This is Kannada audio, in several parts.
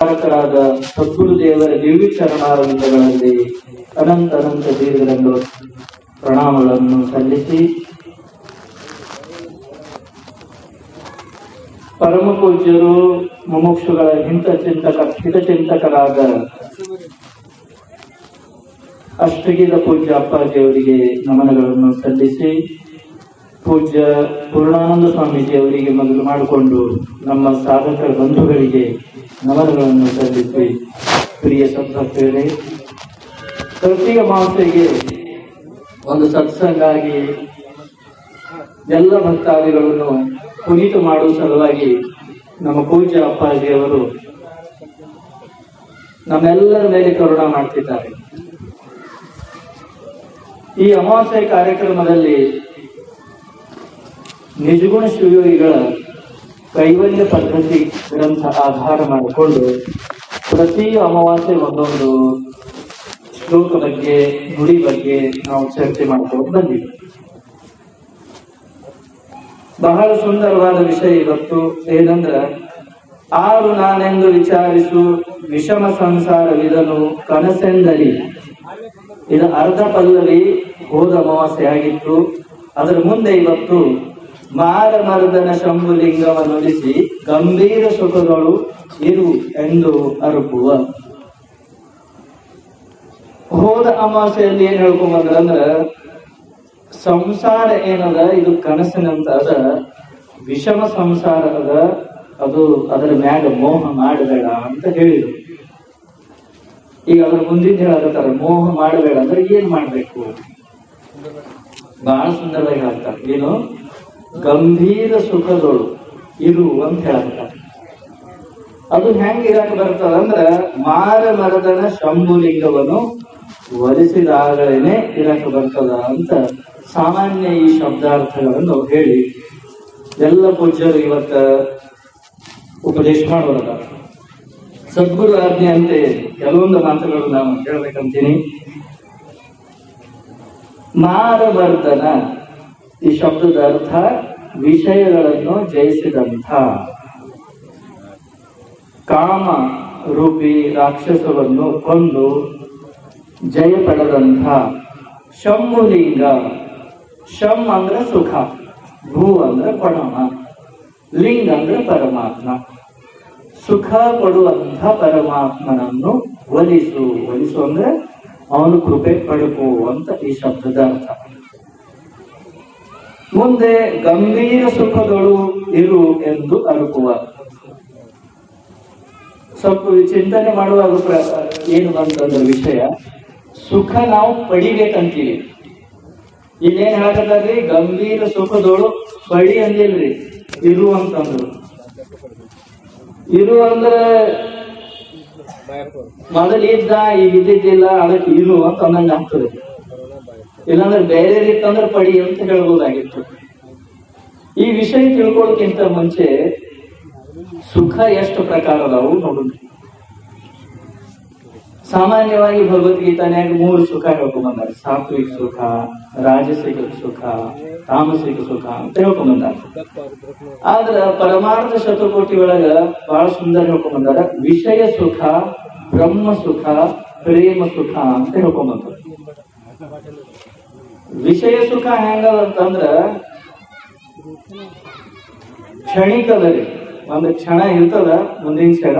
ಕಾರಕರಾದ ಸದ್ಗುರು ದೇವರ ದಿವ್ಯ ಚರಣಾರಂಭಗಳಲ್ಲಿ ಅನಂತ ಅನಂತ ದೇವರನ್ನು ಪ್ರಣಾಮಗಳನ್ನು ಸಲ್ಲಿಸಿ ಪರಮ ಪೂಜ್ಯರು, ಮುಮುಕ್ಷುಗಳ ಹಿಂತ ಚಿಂತಕ ಹಿತಚಿಂತಕರಾದ ಅಷ್ಟಗಿದ ಪೂಜ್ಯ ಅಪ್ಪಾಜಿಯವರಿಗೆ ನಮನಗಳನ್ನು ಸಲ್ಲಿಸಿ ಪೂಜ್ಯ ಪೂರ್ಣಾನಂದ ಸ್ವಾಮೀಜಿ ಅವರಿಗೆ ಮೊದಲು ಮಾಡಿಕೊಂಡು ನಮ್ಮ ಸಾಧಕ ಬಂಧುಗಳಿಗೆ ನಮನಗಳನ್ನು ಸಲ್ಲಿಸಿ. ಪ್ರಿಯ ಸದ್ಭಕ್ತರೇ ತೃತೀಯ ಮಾಸೆಗೆ ಒಂದು ಸತ್ಸಂಗ ಆಗಿ ಎಲ್ಲ ಭಕ್ತಾದಿಗಳನ್ನು ಪುನೀತ ಮಾಡುವ ಸಲುವಾಗಿ ನಮ್ಮ ಪೂಜ್ಯ ಅಪ್ಪಾಜಿಯವರು ನಮ್ಮೆಲ್ಲರ ಮೇಲೆ ಕರುಣ ಮಾಡ್ತಿದ್ದಾರೆ. ಈ ಅಮಾವಾಸ್ಯೆ ಕಾರ್ಯಕ್ರಮದಲ್ಲಿ ನಿಜಗುಣ ಶಿವಯೋಗಿಗಳ ಕೈವಲ್ಯ ಪದ್ಧತಿ ಗ್ರಂಥ ಆಧಾರ ಮಾಡಿಕೊಂಡು ಪ್ರತಿ ಅಮಾವಾಸ್ಯೆ ಒಂದೊಂದು ಶ್ಲೋಕ ಬಗ್ಗೆ ಗುಡಿ ಬಗ್ಗೆ ನಾವು ಚರ್ಚೆ ಮಾಡ್ಕೊಂಡು ಬಂದಿದ್ದೀವಿ. ಬಹಳ ಸುಂದರವಾದ ವಿಷಯ ಇವತ್ತು. ಏನಂದ್ರ, ಆರು ನಾನೆಂದು ವಿಚಾರಿಸು, ವಿಷಮ ಸಂಸಾರವಿದನು ಕನಸೆಂದರಿ ಇದು ಅರ್ಧ ಪಲ್ಲವಿ ಹೋದ ಅಮಾವಾಸ್ಯೆ ಆಗಿತ್ತು. ಅದರ ಮುಂದೆ ಇವತ್ತು ಮಾರ ಶಂಭು ಶಂಭುಲಿಂಗವನ್ನು ನುಡಿಸಿ ಗಂಭೀರ ಸುಖಗಳು ಇರು ಎಂದು ಅರುಪುವ. ಹೋದ ಅಮಾವಾಸ್ಯೆಯಲ್ಲಿ ಏನ್ ಹೇಳ್ಕೊಂಬಂದ್ರ ಸಂಸಾರ ಏನದ? ಇದು ಕನಸಿನಂತ ಅದ. ವಿಷಮ ಸಂಸಾರ ಅದ. ಅದು ಅದರ ಮ್ಯಾಗ ಮೋಹ ಮಾಡಬೇಡ ಅಂತ ಹೇಳಿದ್ರು. ಈಗ ಅದ್ರ ಮುಂದಿನ ಹೇಳಕತ್ತಾರ ಮೋಹ ಮಾಡಬೇಡ ಅಂದ್ರೆ ಏನ್ ಮಾಡ್ಬೇಕು? ಬಹಳ ಸುಂದರವಾಗಿ ಹೇಳ್ತಾರೆ. ಏನು? ಗಂಭೀರ ಸುಖಗಳು ಇರು ಅಂತ. ಹೇಳಕತ್ತಾರ ಅದು ಹೆಂಗ್ ಇರಕ್ ಬರ್ತದ ಅಂದ್ರ ಮಾರ ಮರದನ ಶಂಭುಲಿಂಗವನ್ನು ವರಿಸಿದಾಗಲೇನೆ ಇರಕ್ ಬರ್ತದ ಅಂತ ಸಾಮಾನ್ಯ ಈ ಶಬ್ದಾರ್ಥಗಳನ್ನು ಹೇಳಿ ಎಲ್ಲ ಪೂಜ್ಯರು ಇವತ್ತ ಉಪದೇಶ ಮಾಡೋರದ ಸದ್ಗುರು ಆಜ್ಞೆ ಅಂತೆ ಕೆಲವೊಂದು ಮಾತುಗಳು ನಾನು ಹೇಳ್ಬೇಕಂತೀನಿ ಮಾರವರ್ಧನ ಈ ಶಬ್ದದ ಅರ್ಥ ವಿಷಯಗಳನ್ನು ಜಯಿಸಿದಂಥ. ಕಾಮ ರೂಪಿ ರಾಕ್ಷಸವನ್ನು ಕೊಂದು ಜಯ ಪಡೆದಂಥ. ಶಂಭುಲಿಂಗ ಶಂ ಅಂದ್ರೆ ಸುಖ, ಭೂ ಅಂದ್ರೆ ಪರಮ, ಲಿಂಗ ಅಂದ್ರೆ ಪರಮಾತ್ಮ. ಸುಖ ಕೊಡುವಂಥ ಪರಮಾತ್ಮನನ್ನು ಒಲಿಸು ಒಲಿಸು ಅಂದ್ರೆ ಅವನು ಕೃಪೆ ಪಡುಕು ಅಂತ ಈ ಶಬ್ದದ ಅರ್ಥ. ಮುಂದೆ ಗಂಭೀರ ಸುಖಗಳು ಇರು ಎಂದು ಅರುಕುವ ಸ್ವಲ್ಪ ಚಿಂತನೆ ಮಾಡುವ ಅಭಿಪ್ರಾಯ ಏನು ಅಂತಂದ್ರೆ ವಿಷಯ ಸುಖ ನಾವು ಪಡಿಬೇಕಂತೀವಿ. ಇಲ್ಲೇನ್ ಹೇಳಕತ್ತಾರ್ರಿ? ಗಂಭೀರ ಸುಖದೋಳು ಪಡಿ ಅಂದಿಲ್ರಿ. ಇರು ಅಂತಂದ್ರು. ಇರು ಅಂದ್ರ ಮೊದಲಿದ್ದ ಈಗ ಇದ್ದಿದ್ದಿಲ್ಲ ಅದಕ್ಕೆ ಇರು ಅಂತ ಅಂದಂಗ ಆಗ್ತದೆ. ಇಲ್ಲಾಂದ್ರೆ ಬೇರೆ ಇತ್ತಂದ್ರೆ ಪಡಿ ಅಂತ ಹೇಳ್ಬೋದಾಗಿತ್ತು. ಈ ವಿಷಯ ತಿಳ್ಕೊಳಕ್ಕಿಂತ ಮುಂಚೆ ಸುಖ ಎಷ್ಟು ಪ್ರಕಾರ ಅದಾವು ನೋಡೋಣ ಸಾಮಾನ್ಯವಾಗಿ ಭಗವದ್ಗೀತಾನ್ಯಾಗ ಮೂರು ಸುಖ ಹೇಳ್ಕೊಂಬಂದಾರ ಸಾತ್ವಿಕ ಸುಖ, ರಾಜಸಿಕ ಸುಖ, ತಾಮಸಿಕ ಸುಖ ಅಂತ ಹೇಳ್ಕೊಂಬಂದಾರ ಆದ್ರ ಪರಮಾರ್ಥ ಶತಕೋಟಿ ಒಳಗ ಬಹಳ ಸುಂದರ ಹೇಳ್ಕೊಂಬಂದಾರ ವಿಷಯ ಸುಖ, ಬ್ರಹ್ಮ ಸುಖ, ಪ್ರೇಮ ಸುಖ ಅಂತ ಹೇಳ್ಕೊಂಬಂದಾರ ವಿಷಯ ಸುಖ ಹೆಂಗದ ಅಂತಂದ್ರ ಕ್ಷಣಿಕದಲ್ಲಿ, ಒಂದು ಕ್ಷಣ ಇರ್ತದ, ಮುಂದಿನ ಕ್ಷಣ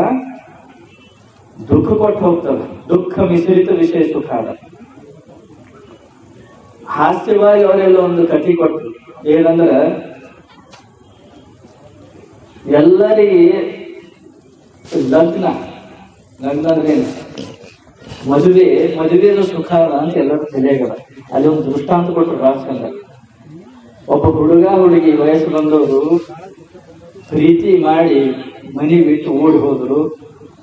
ದುಃಖ ಕೊಟ್ಟು ಹೋಗ್ತದ, ದುಃಖ ಮಿಶ್ರಿತ ವಿಷಯ ಸುಖ ಅದ. ಹಾಸ್ಯವಾಗಿ ಅವರೆಲ್ಲ ಒಂದು ಕಥೆ ಕೊಟ್ಟರು ಏನಂದ್ರ ಎಲ್ಲರಿಗೆ ಲಗ್ನ ಲಗ್ನ ಅಂದ್ರೆ ಮದುವೆ ಮದುವೆದು ಸುಖ ಅದ ಅಂತ ಎಲ್ಲರೂ ತಿಳಿಯಾಗದ ಅಲ್ಲಿ ಒಂದು ದೃಷ್ಟಾಂತ ಕೊಟ್ಟರು ರಾಜಕಂದ ಒಬ್ಬ ಹುಡುಗ ಹುಡುಗಿ ವಯಸ್ಸು ಬಂದವರು ಪ್ರೀತಿ ಮಾಡಿ ಮನೆ ಬಿಟ್ಟು ಓಡಿ ಹೋದ್ರು,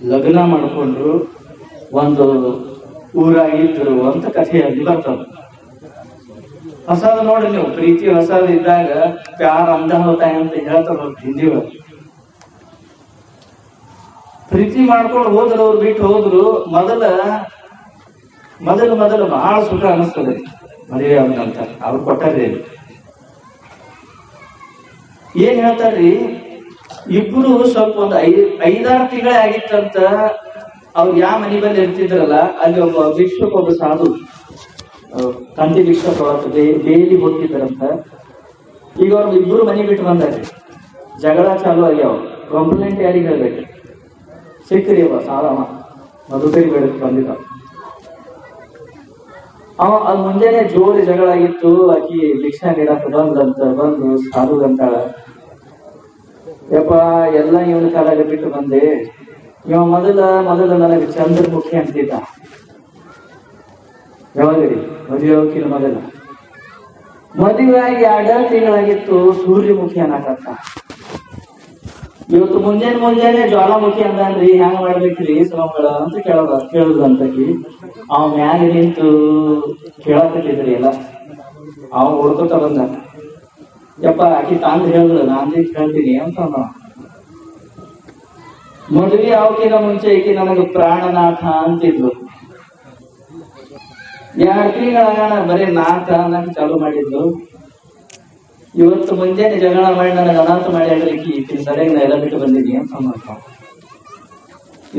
ಲಗ್ನ ಮಾಡಿಕೊಂಡ್ರು, ಒಂದು ಊರಾಗಿದ್ರು ಅಂತ ಕಥೆ ಅಲ್ಲಿ ಬರ್ತದೆ. ಹೊಸದು ನೋಡಿ ನೀವು, ಪ್ರೀತಿ ಹೊಸದು ಇದ್ದಾಗ ಪ್ಯಾರ ಅಂದ ಹೋತಾಯ ಅಂತ ಹೇಳ್ತಾರ ಹಿಂದಿ ಒಳಗೆ. ಪ್ರೀತಿ ಮಾಡ್ಕೊಂಡು ಹೋದ್ರು, ಅವ್ರು ಬಿಟ್ಟು ಹೋದ್ರು, ಮೊದಲ, ಮೊದಲು ಮೊದಲು ಬಹಳ ಸುಖ ಅನಿಸ್ತದೆ. ಮದುವೆ ಅಂತ. ಅವ್ರು ಕೊಟ್ಟದೇನು ಏನ್ ಹೇಳ್ತಾರ್ರಿ? ಇಬ್ರು ಸ್ವಲ್ಪ ಒಂದು ಐದ್ ಐದಾರು ತಿಂಗಳೇ ಆಗಿತ್ತಂತ ಅವ್ರು ಯಾವ ಮನೆ ಬಂದು ಇರ್ತಿದ್ರಲ್ಲ, ಅಲ್ಲಿ ಒಬ್ಬ ಭಿಕ್ಷಕ್ ಒಬ್ಬ ಸಾಧು ತಂದೆ ಭಿಕ್ಷ ಕೊಡತ್ತದೆ ಡೈಲಿ ಹೋಗ್ತಿದ್ರಂತ ಈಗ ಅವ್ರು ಇಬ್ರು ಮನೆ ಬಿಟ್ಟು ಬಂದಾರೆ ಜಗಳ ಚಾಲು ಆಗ್ಯಾವ. ಕಂಪ್ಲೇಂಟ್ ಯಾರಿಗೆ ಹೇಳ್ಬೇಕು ಸಿಕ್ಕ್ರಿ ಅವ ಸಾಲವ ಮಧುಕರಿ ಬೇಡಕ್ಕೆ ಬಂದಿದ್ದ. ಅವ ಅದ್ ಮುಂಜಾನೆ ಜೋರಿ ಜಗಳ ಆಗಿತ್ತು, ಆಕಿ ಭಿಕ್ಷಾ ನೀಡಕ್ ಬಂದಂತ, ಬಂದು ಸಾರುದಂತ ಯಪ್ಪ, ಎಲ್ಲ ಇವನ ಕಾಲಾಗ ಬಿಟ್ಟು ಬಂದೆ. ಇವ ಮೊದಲ ಮೊದಲ ನನಗೆ ಚಂದ್ರಮುಖಿ ಅಂತಿದ್ದ. ಯಾವಾಗರಿ ಮದುವೆ ಹೋಗಿಲ್ಲ ಮೊದಲ. ಮದುವೆ ಆಗಿ ಎರಡ ತಿಂಗಳಾಗಿತ್ತು ಸೂರ್ಯಮುಖಿ ಅನ್ನಕತ್ತ. ಇವತ್ತು ಮುಂಜಾನೆ ಮುಂಜಾನೆ ಜ್ವಾಲಾಮುಖಿ ಅಂದ್ರಿ ಹೆಂಗ್ ಮಾಡ್ಬೇಕ್ರಿ? ಸ್ವಾಮಿಗಳ ಅಂತ ಕೇಳೋದ ಅಂತಕಿ ಅವ ಮ್ಯಾಗ ನಿಂತು ಕೇಳಕತ್ತಿದ್ರಿ ಎಲ್ಲ. ಅವ ಹುಡ್ಕೋತ ಬಂದ. ಯಪ್ಪ, ಆಕಿ ತಾಂದ್ ಹೇಳಿದ್ರು ನಾನ್ ಹೇಳ್ತೀನಿ ಅಂತ. ಮದುವೆ ಅವಕಿನ ಮುಂಚೆ ಈಕಿ ನನಗ ಪ್ರಾಣನಾಥ ಅಂತಿದ್ಲು. ಎರಡು ತಿಂಗಳ ಬರೀ ನಾಥ ಅನ್ನಕ್ ಚಾಲು ಮಾಡಿದ್ಲು. ಇವತ್ತು ಮುಂಜಾನೆ ಜಗಳ ಮಾಡಿ ನನಗೆ ಅನಾಥ ಮಾಡಿ ಹೇಳಲಿಕ್ಕೆ ಈಕಿನ ಸರಿಯಾಗಿ ಎಲ್ಲ ಬಿಟ್ಟು ಬಂದಿದ್ದೀನಿ ಅಂತ ಅಂದ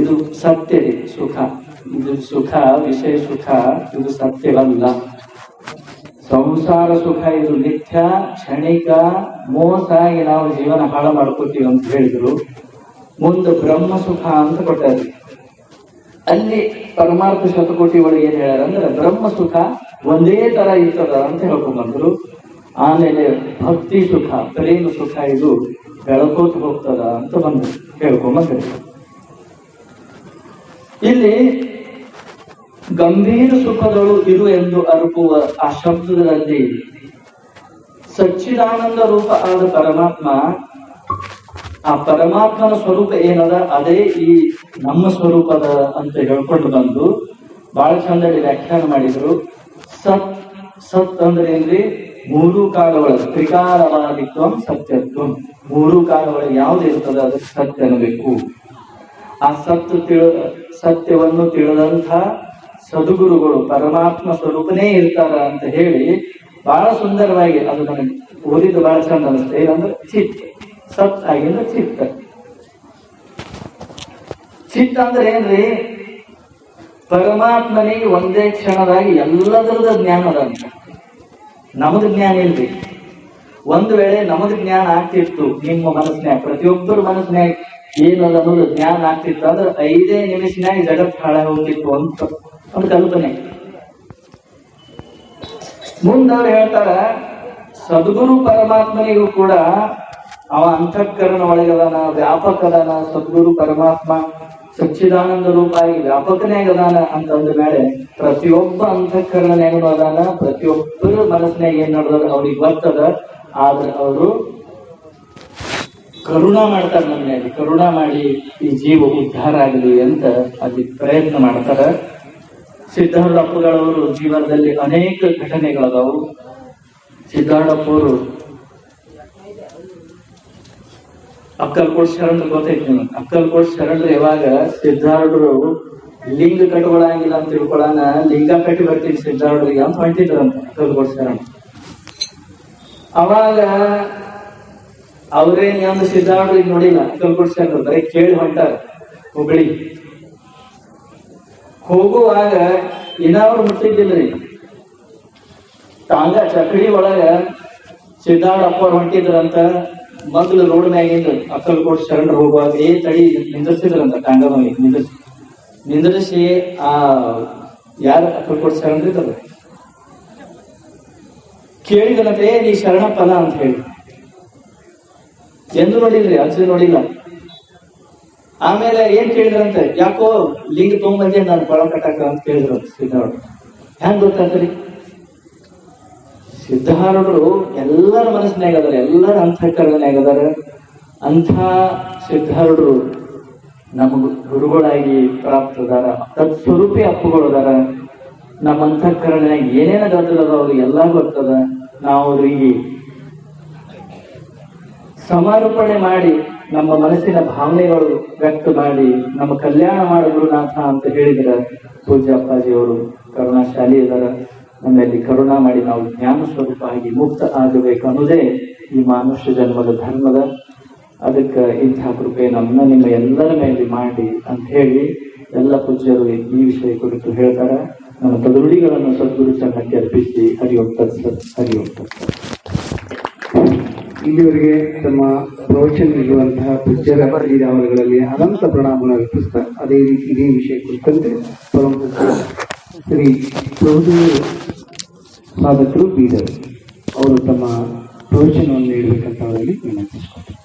ಇದು ಸತ್ಯ ಸುಖ. ಇದು ಸುಖ, ವಿಷಯ ಸುಖ, ಇದು ಸತ್ಯವಲ್ಲ. ಸಂಸಾರ ಸುಖ, ಇದು ನಿತ್ಯ ಕ್ಷಣಿಕ, ಮೋಸ ಆಗಿ ನಾವು ಜೀವನ ಹಾಳು ಮಾಡ್ಕೋತೀವಿ ಅಂತ ಹೇಳಿದ್ರು. ಮುಂದೆ ಬ್ರಹ್ಮ ಸುಖ ಅಂತ ಕೊಟ್ಟಾರೆ. ಅಲ್ಲಿ ಪರಮಾರ್ಥ ಶತಕೋಟಿ ಒಳಗೆ ಏನ್ ಹೇಳ್ಯಾರ ಅಂದ್ರೆ ಬ್ರಹ್ಮ ಸುಖ ಒಂದೇ ತರ ಇರ್ತದ ಅಂತ ಹೇಳ್ಕೊಂಡ್ ಬಂದ್ರು. ಆಮೇಲೆ ಭಕ್ತಿ ಸುಖ, ಪ್ರೇಮ ಸುಖ ಇದು ಬೆಳಕೋತ ಹೋಗ್ತದ ಅಂತ ಬಂದು ಹೇಳ್ಕೊಂಬಂದ್ರಿ ಇಲ್ಲಿ ಗಂಭೀರ ಸುಖಗಳು ಇರು ಎಂದು ಅರುಪುವ ಆ ಶಬ್ದದಲ್ಲಿ ಸಚ್ಚಿದಾನಂದ ರೂಪ ಆದ ಪರಮಾತ್ಮ, ಆ ಪರಮಾತ್ಮನ ಸ್ವರೂಪ ಏನದ? ಅದೇ ಈ ನಮ್ಮ ಸ್ವರೂಪದ ಅಂತ ಹೇಳ್ಕೊಂಡು ಬಂದು ಬಹಳ ಚಂದಡಿ ವ್ಯಾಖ್ಯಾನ ಮಾಡಿದ್ರು. ಸತ್ ಸತ್ ಅಂದ್ರೆ ಏನ್ರಿ ಮೂರು ಕಾಲಗಳು ತ್ರಿಕಾಲವಾದಿತ್ವ ಸತ್ಯತ್ವ. ಮೂರು ಕಾಲಗಳು ಯಾವ್ದು ಇರ್ತದೆ ಅದಕ್ಕೆ ಸತ್ಯ ಅನ್ನಬೇಕು. ಆ ಸತ್ಯ ತಿಳ, ಸತ್ಯವನ್ನು ತಿಳಿದಂಥ ಸದ್ಗುರುಗಳು ಪರಮಾತ್ಮ ಸ್ವರೂಪನೇ ಇರ್ತಾರ ಅಂತ ಹೇಳಿ ಬಹಳ ಸುಂದರವಾಗಿ ಅದು ನನಗೆ ಓದಿದ್ದು ಬಹಳ ಚಂದ ಅನಿಸ್ತದೆ ಏನಂದ್ರೆ ಚಿತ್ ಸತ್ ಆಗಿಂದ ಚಿತ್ತ. ಚಿತ್ತ ಅಂದ್ರೆ ಏನ್ರಿ? ಪರಮಾತ್ಮನಿಗೆ ಒಂದೇ ಕ್ಷಣದಾಗಿ ಎಲ್ಲದರದ ಜ್ಞಾನ ಅದ ನಮಗ್ ಜ್ಞಾನ ಇಲ್ರಿ. ಒಂದು ವೇಳೆ ನಮಗ ಜ್ಞಾನ ಆಗ್ತಿತ್ತು, ನಿಮ್ಮ ಮನಸ್ಸಿನಾಗ ಪ್ರತಿಯೊಬ್ಬರ ಮನಸ್ಸಿನಾಗ ಏನಲ್ಲ ಅನ್ನೋದು ಜ್ಞಾನ ಆಗ್ತಿತ್ತು ಅಂದ್ರೆ ಐದೇ ನಿಮಿಷನ್ಯಾಗ ಜಗತ್ ಹಾಳ ಹೋಗ್ತಿತ್ತು ಅಂತ ಒಂದು ಕಲ್ಪನೆ. ಮುಂದವ್ರು ಹೇಳ್ತಾರ, ಸದ್ಗುರು ಪರಮಾತ್ಮನಿಗೂ ಕೂಡ ಅವ ಅಂತಃಕರಣ ಒಳಗದಾನ ವ್ಯಾಪಕ ಸದ್ಗುರು ಪರಮಾತ್ಮ ಸಚ್ಚಿದಾನಂದ ರೂಪಾಯಿ ವ್ಯಾಪಕನೇ ಅದಾನ ಅಂತ ಅಂದ ಮೇಲೆ ಪ್ರತಿಯೊಬ್ಬ ಅಂತಃಕರಣನ್ಯಾಗೂ ಅದಾನ, ಪ್ರತಿಯೊಬ್ಬರ ಮನಸ್ಸಿನಾಗ ಏನ್ ನಡೆದ ಅವ್ರಿಗೆ ಬರ್ತದ ಆದ್ರೆ ಅವರು ಕರುಣಾ ಮಾಡ್ತಾರೆ ನಮ್ಮ ಮೇಲೆ ಕರುಣಾ ಮಾಡಿ ಈ ಜೀವ ಉದ್ಧಾರ ಆಗಲಿ ಅಂತ ಅಲ್ಲಿ ಪ್ರಯತ್ನ ಮಾಡ್ತಾರ. ಸಿದ್ಧಾರೂಢಪ್ಪಗಳವರು ಜೀವನದಲ್ಲಿ ಅನೇಕ ಘಟನೆಗಳದಾವು. ಸಿದ್ಧಾರೂಢಪ್ಪವರು ಅಕ್ಕಲ್ಕೋಟ್ ಶರಣ್ ಗೊತ್ತೈತಿ ನಿಮಗೆ. ಅಕ್ಕಲ್ಕೋಟ್ ಶರಣರು ಯಾವಾಗ ಸಿದ್ಧಾರ್ಡ್ರು ಲಿಂಗ ಕಟ್ಕೊಳಂಗಿಲ್ಲ ಅಂತ ತಿಳ್ಕೊಳನ ಲಿಂಗ ಕಟ್ಟಿ ಬರ್ತೀನಿ ಸಿದ್ಧಾರ್ಡ್ರಿಗೆ ಅಂತ ಹೊಂಟಿದ್ರಂತ ಅಕ್ಕಲ್ಕೋಟ್ ಶರಣ. ಅವಾಗ ಅವ್ರೇನ್ ಒಂದು ಸಿದ್ಧಾರ್ಡ್ರಿಗೆ ನೋಡಿಲ್ಲ. ಅಕ್ಕಲ್ಕೋಟ್ ಶರಣರು ಬರೀ ಕೇಳಿ ಹೊಂಟಾರ ಹುಬ್ಳಿ. ಹೋಗುವಾಗ ಇನ್ನಾವ್ರು ಮುಟ್ಟಿದ್ದಿಲ್ರಿ. ತಾಂಗ ಚಕಡಿ ಒಳಗ ಸಿದ್ಧಾರ್ಡ್ ಅಪ್ಪ ಹೊಂಟಿದ್ರಂತ ಮೊದಲು ರೋಡ್ ಮ್ಯಾಗಿಂದ ಅಕ್ಕಲ್ಕೋಟ್ ಶರಣರು ಹೋಗುವಾಗ ಏ ತಡಿ ನಿಂದಿರ್ಸಿದ್ರಂತ ಕಾಂಗಮಿ ನಿಂದಿರ್ಸಿ. ಆ, ಯಾರು ಅಕ್ಕಲ್ಕೋಟ್ ಶರಣರು ಇದ್ದಲ್ಲ ಕೇಳಿದನಂತೆ, ನೀ ಶರಣಪ್ಪನ ಅಂತ ಹೇಳಿ. ಎಂದು ನೋಡಿದ್ರಿ ಅಜ್ಜಿ ನೋಡಿಲ್ಲ. ಆಮೇಲೆ ಏನ್ ಕೇಳಿದ್ರಂತೆ? ಯಾಕೋ ಲಿಂಗ ತೊಗೊಂಬಂದೆ, ನಾನು ಕೊಳ ಕಟ್ಟಾಕ ಅಂತ ಕೇಳಿದ್ರು ಸಿದ್ಧಾರೂಢ ಹೆಂಗ್ ಗೊತ್ತಾಗ್ತರಿ ಸಿದ್ಧಾರೂಢರು ಎಲ್ಲರ ಮನಸ್ಸಿನಾಗ ಅದಾರ, ಎಲ್ಲರ ಅಂತಃಕರಣನಾಗ ಅದಾರ. ಅಂಥ ಸಿದ್ಧಾರೂಢರು ನಮಗ ಗುರುಗಳಾಗಿ ಪ್ರಾಪ್ತದಾರ ತತ್ಸ್ವರೂಪಿ ಅಪ್ಪುಗಳು ಅದಾರ. ನಮ್ಮ ಅಂತಃಕರಣನಾಗ ಏನೇನು ಗದ್ದಲದ ಅವ್ರಿಗೆ ಎಲ್ಲ ಬರ್ತದ ನಾವು ಅವರಿಗೆ ಸಮರ್ಪಣೆ ಮಾಡಿ, ನಮ್ಮ ಮನಸ್ಸಿನ ಭಾವನೆಗಳು ವ್ಯಕ್ತ ಮಾಡಿ, ನಮ್ಮ ಕಲ್ಯಾಣ ಮಾಡಿದ್ರು ನಾಥ ಅಂತ ಹೇಳಿದ್ರ ಪೂಜ್ಯ ಅಪ್ಪಾಜಿಯವರು ಕರುಣಾಶಾಲಿ ಅದರ. ನಮ್ಮಲ್ಲಿ ಕರುಣಾ ಮಾಡಿ ನಾವು ಜ್ಞಾನ ಸ್ವರೂಪ ಆಗಿ ಮುಕ್ತ ಆಗಬೇಕು ಅನ್ನೋದೇ ಈ ಮಾನುಷ್ಯ ಜನ್ಮದ ಧರ್ಮದ. ಅದಕ್ಕೆ ಇಂಥ ಕೃಪೆ ನಮ್ಮ ನಿಮ್ಮ ಎಲ್ಲರ ಮೇಲೆ ಮಾಡಿ ಅಂತ ಹೇಳಿ ಎಲ್ಲ ಪೂಜ್ಯರು ಈ ವಿಷಯ ಕುರಿತು ಹೇಳ್ತಾರೆ. ನಮ್ಮ ತದುರುಡಿಗಳನ್ನು ಸದ್ಗುರು ಚರಣಕ್ಕೆ ಅರ್ಪಿಸಿ. ಹರಿಯೋಂ ಸರ್ ಇಲ್ಲಿವರೆಗೆ ತಮ್ಮ ಪ್ರವಚನ ನೀಡುವಂತಹ ಪೂಜ್ಯರ ಅವರುಗಳಲ್ಲಿ ಅನಂತ ಪ್ರಣಾಮಗಳನ್ನು ಅರ್ಪಿಸ್ತಾರೆ ಅದೇ ರೀತಿ ಇದೇ ವಿಷಯ ಕುರಿತಂತೆ ಪರಮ ಶ್ರೀ ಚೌಧರಿ ಸಾಧಕರು ಬೀದರು. ಅವರು ತಮ್ಮ ಪ್ರವಚನವನ್ನು ನೀಡಬೇಕಂತ ಅವರಲ್ಲಿ ವಿನಂತಿಸಿಕೊಳ್ತಾರೆ